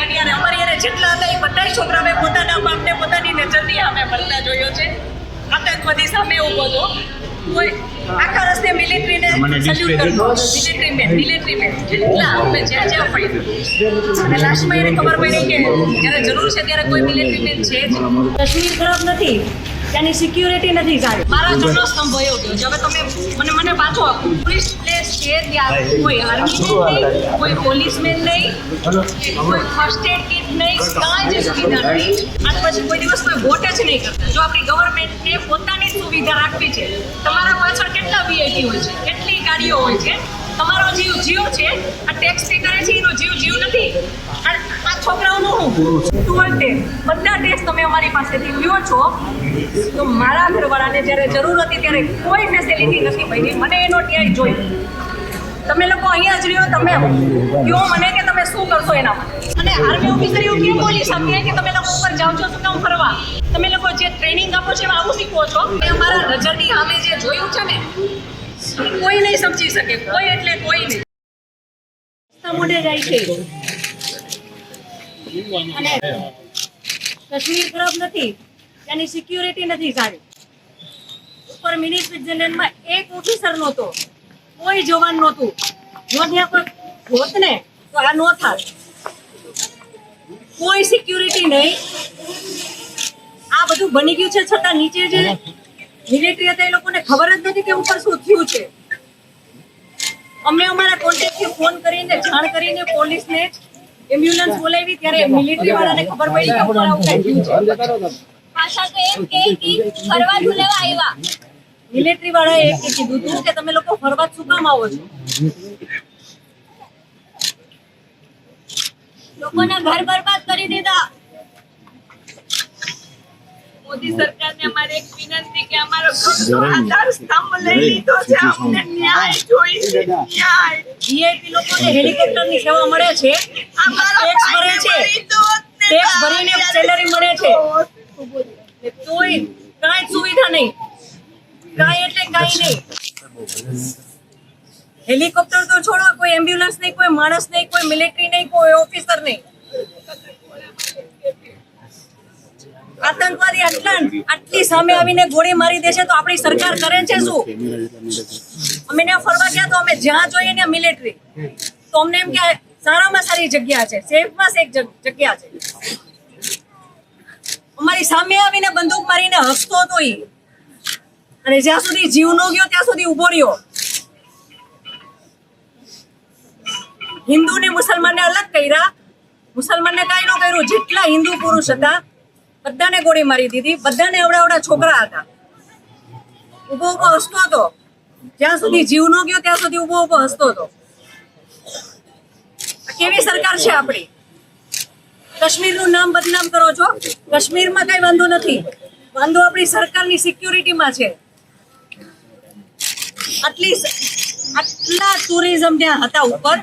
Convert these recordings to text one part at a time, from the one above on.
અને યાર અમારી યારે જેટલા હતા એ બધા છોકરા મેં પોતાના બાપને પોતાની નજરની સામે મળતા જોયો છે. આતંકવાદી સામે ઊભો હતો. કોઈ આખા રસ્તે મિલિટરીને સલ્યુટ કરતો. મિલિટરી મેન મિલિટરી મેન જેટલા અમે જ્યાં જ્યાં ફર્યા. અને લાસ્ટમાં એને ખબર પડી કે જ્યારે જરૂર છે ત્યારે કોઈ મિલિટરી મેન છે જ. કાશ્મીર ખરાબ નથી. ત્યાંની સિક્યુરિટી નથી સારી મારા જૂનો સ્તંભ ભયો ગયો. છે હવે તમે મને મને પાછો આપો. પોલીસ પ્લેસ છે ત્યાં કોઈ આર્મી નહીં કોઈ પોલીસમેન નહીં કોઈ ફર્સ્ટ એડ કિટ નહીં કાંઈ જ સુવિધા નહીં. આજ પછી કોઈ દિવસ કોઈ વોટ જ નહીં કરતા. જો આપણી ગવર્મેન્ટને પોતાની સુવિધા રાખવી છે. તમારા પાછળ કેટલા વીઆઈટી હોય છે? કેટલી ગાડીઓ હોય છે? તમારો જીવ જીવ છે. આ ટેક્સ પે કરે છે, એનો જીવ જીવ નથી. આ છોકરાઓનું હું? ટુઅલ ટેક્સ બધા ટેક્સ તમે અમારી પાસેથી લ્યો છો. તો મારા ઘરવાળાને જ્યારે જરૂર હતી ત્યારે કોઈ ફેસિલિટી નથી મળી મને એનો ન્યાય જોઈ. તમે લોકો અહીંયા જ રહ્યો, તમે કયો મને કે તમે શું કરશો એના માટે? અને આર્મી ઓફિસર એવું કેમ બોલી શકે કે તમે લોકો ઉપર જાઓ છો, શું કામ ફરવા? તમે લોકો જે ટ્રેનિંગ આપો છો, એમાં આવું શીખવો છો? એ અમારા નજરની સામે જે જોયું છે ને કોઈ નહીં સમજી શકે, કોઈ એટલે કોઈ નહીં. મોઢે જાય છે. અને કશ્મીર ખરાબ નથી, ત્યાંની સિક્યુરિટી નથી સારી. ઉપર મિની સ્વિટ્ઝરલેન્ડમાં એક ઓફિસર નહોતો, કોઈ જવાન નહોતું. જો ત્યાં કોઈ હોત ને, તો આ નો થાત. કોઈ સિક્યુરિટી નહીં. આ બધું બની ગયું છે, છતાં નીચે જે મિલિટરી હતા એ લોકોને ખબર જ નથી કે ઉપર શું થયું છે. અમે અમારા કોન્ટેક્ટથી ફોન કરીને જાણ કરીને પોલીસને એમ્બ્યુલન્સ બોલાવી ત્યારે મિલિટરી વાળાને ખબર પડી કે ઉપર આવું કંઈ થયું છે. પાછા તો એમ કે કે ફરવા ઝુલેવા આવ્યા મિલિટરી વાળાએ એ કીધું હતું કે તમે લોકો ફરવા શું કામ આવો છો? લોકોના ઘર બરબાદ કરી દીધા. મોદી સરકારને અમારે એક વિનંતી કે અમારો આધાર સ્તંભ લઈ લીધો છે. અમને ન્યાય જોઈએ ન્યાય. વીઆઈપી લોકોને હેલિકોપ્ટરની સેવા મળે છે? ટેક્સ ભરે છે? ટેક્સ ભરીને સેલરી મળે છે? તોય કાંઈ સુવિધા નહીં. કાંઈ એટલે કાંઈ નહીં. હેલિકોપ્ટર તો છોડો કોઈ એમ્બ્યુલન્સ નહીં કોઈ માણસ નહીં કોઈ મિલિટરી નહીં કોઈ ઓફિસર નહીં. આતંકવાદી આટલા આટલી સામે આવીને ગોળી મારી દેશે તો આપણી સરકાર કરે છે શું? અમે ત્યાં ફરવા ગયા તો અમે જ્યાં જોઈએ ને મિલિટરી તો અમને એમ કે સારામાં સારી જગ્યા છે, સેફમાં સેફ જગ્યા છે. અમારી સામે આવીને બંદૂક મારીને હસતો હતો એ અને જ્યાં સુધી જીવ નો ગયો ત્યાં સુધી ઊભો રહ્યો. હિન્દુ ને મુસલમાનને અલગ કર્યા. મુસલમાનને કઈ ન કર્યું, જેટલા હિન્દુ પુરુષ હતા બધાને ગોળી મારી દીધી. બધાને એવડા છોકરા હતા. ઊભો ઊભો હસતો હતો. જ્યાં સુધી જીવ નો ગયો, ત્યાં સુધી ઊભો ઊભો હસતો હતો. કેવી સરકાર છે આપણી? કાશ્મીરનું નામ બદનામ કરો છો? કાશ્મીરમાં કઈ વાંધો નથી. વાંધો આપણી સરકારની સિક્યુરિટીમાં છે. આટલી આટલા ટુરિઝમ ત્યાં હતા ઉપર.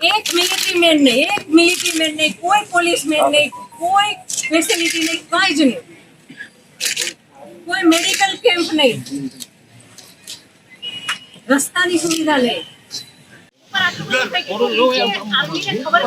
એક મિલિટરી મેન નહીં, એક મિલિટરી મેન નહીં, કોઈ પોલીસ મેન નહીં, કોઈ ફેસિલિટી નહીં કાંઈ જ નહીં. કોઈ મેડિકલ કેમ્પ નહીં. રસ્તાની સુવિધા નહીં. ઉપર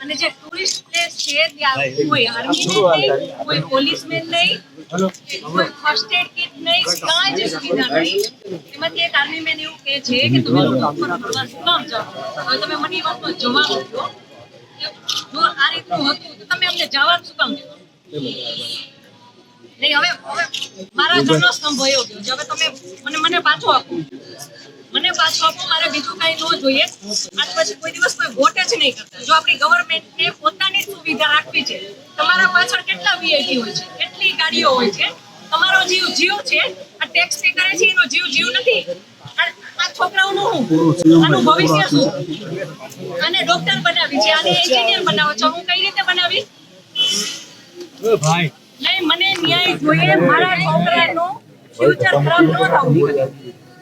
અને જે ટુરિસ્ટ પ્લેસ છે ત્યાં કોઈ આર્મી નહીં કોઈ પોલીસમેન નહીં કોઈ ફર્સ્ટ એડ કિટ નહીં કાંઈ જ સુવિધા નહીં. એમાંથી એક આર્મી મેન એવું કહે છે કે તમે લોકો ઉપર કામ જાઓ હવે તમે મને એ વાતનો જવાબ આપો જો આ રીતનું હતું તો તમે અમને જવાબ શું કામ દીધો? નહીં હવે હવે મારા ઘરનો સ્તંભ ગયો. હવે તમે મને મને પાછો આપો. મને પાછો મારે બીજું કઈ ન જોઈએ. અને પછી કોઈ દિવસ કોઈ વોટ જ નહીં કરતા. જો આપણી ગવર્મેન્ટને પોતાની સુવિધા રાખવી છે તમારા પાછળ કેટલા વીઆઈપી હોય છે કેટલી ગાડીઓ હોય છે તમારો જીવ જીવ છે આ ટેક્સ પે કરે છે એનો જીવ જીવ નથી. આ છોકરાઓનું શું? આનું ભવિષ્ય શું? અને ડોક્ટર બનાવી છે આને એન્જિનિયર બનાવો છો. હું કઈ રીતે બનાવી? ભાઈ. નહીં મને ન્યાય જોઈએ મારા છોકરાનું ફ્યુચર ખરાબ ન થવું. જોઈએ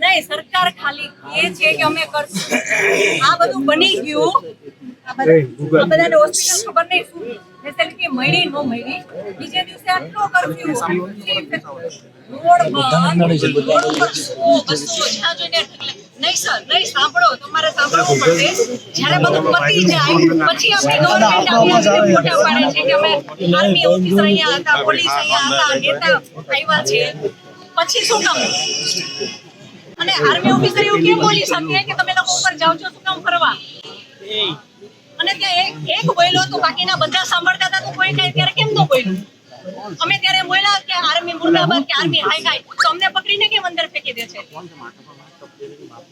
નહીં સરકાર ખાલી એ છે કે અમે કરશું. આ બધું બની ગયું. આ બધાને હોસ્પિટલ ખબર નહીં શું ફેસિલિટી મળી ન મળી. બીજે દિવસે આટલો કરફ્યુ રોડ બંધ રોડ ઉપર સો, બસો, જ્યાં જોઈને નહીં સર નહીં સાંભળો તમારે સાંભળવું પડશે. જ્યારે બધું પતી જાય પછી આપણી ગવર્મેન્ટ આવી ફોટા પાડે છે કે અમે આર્મી ઓફિસર અહીંયા હતા પોલીસ અહીંયા હતા નેતા આવ્યા છે. પછી શું કામ? અને આર્મી ઓફિસર એવું કેમ બોલી શકે કે તમે લોકો ઉપર જાઓ છો શું કામ ફરવા? અને ત્યાં એક બોલ્યો તો બાકીના બધા સાંભળતા હતા તો કોઈ કઈ ત્યારે કેમ ન બોલ્યું? અમે ત્યારે બોલ્યા કે આર્મી મુર્દાબાદ કે આર્મી હાઈ હાઈ તો અમને પકડીને કેમ અંદર ફેંકી દે છે?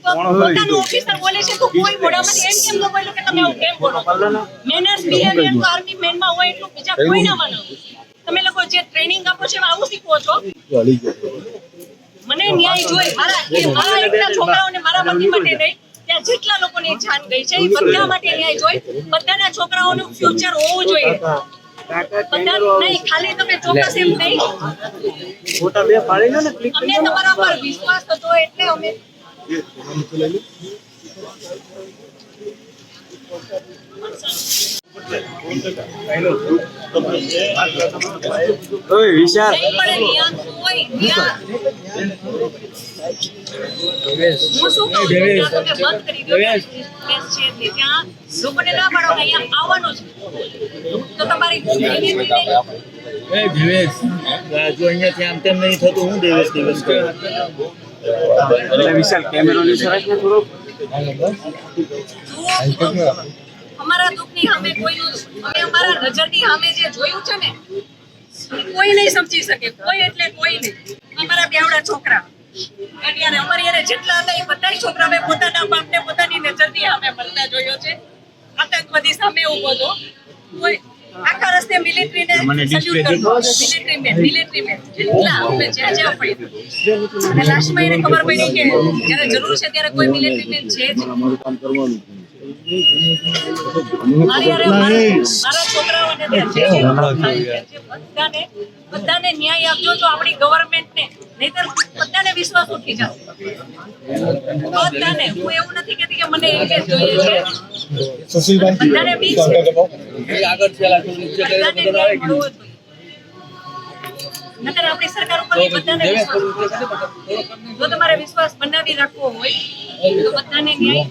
પોતાનું ઓફિસર બોલે છે તો કોઈ મોઢામાંથી એમ કેમ ન બોલ્યું કે તમે આવું કેમ બોલો મેનર્સ બિહેવિયર તો આર્મી મેનમાં હોય એટલું બીજા કોઈ ના માનો. તમે લોકો જે ટ્રેનિંગ આપો છો એમાં આવું શીખવો છો? મને ન્યાય જોઈએ. મારા મારા એકના છોકરાઓને મારા પતિ માટે નહીં ત્યાં જેટલા લોકોની જાન ગઈ છે એ બધા માટે ન્યાય જોઈએ. બધાના છોકરાઓનું ફ્યુચર હોવું જોઈએ. નહીં ખાલી તમે ચોક્કસ એમ નહીં. ફોટા બે પાડી લો ને ક્લિક અમને તમારા પર વિશ્વાસ હતો એટલે અમે ઓય વિશાલ. વિશાલ કેમેરો ની સરસ ને થોડો જુઓ, અમારા દુઃખની સામે કોઈનું અમે અમારા નજરની સામે જે જોયું છે ને કોઈ નહીં સમજી શકે. કોઈ એટલે કોઈ નહીં. અમારા બેવડા છોકરા. અત્યારે અમારી યારે જેટલા હતા એ બધા છોકરા મેં પોતાના બાપને પોતાની નજરની સામે મરતા જોયો છે. આતંકવાદી સામે ઊભો હતો. કોઈ આખા રસ્તે મિલિટરીને સલ્યુટ કરતો મિલિટરી મેન મિલિટરી મેન જેટલા અમે જ્યાં જ્યાં પડ્યું અને લાસ્ટમાં એને ખબર પડી કે જ્યારે જરૂર છે ત્યારે કોઈ મિલિટરી મેન છે જ બધાને બધાને ન્યાય આપજો તો આપણી ગવર્મેન્ટને નહીતર બધાને વિશ્વાસ ઉઠી જશે બધાને હું એવું નથી કહેતી કે મને એક જ જોઈએ છે. બધાને બી છે. બધાને નકર આપણી સરકાર ઉપર બધાને વિશ્વાસ જો તમારે વિશ્વાસ બનાવી રાખવો હોય તો બધાને ન્યાય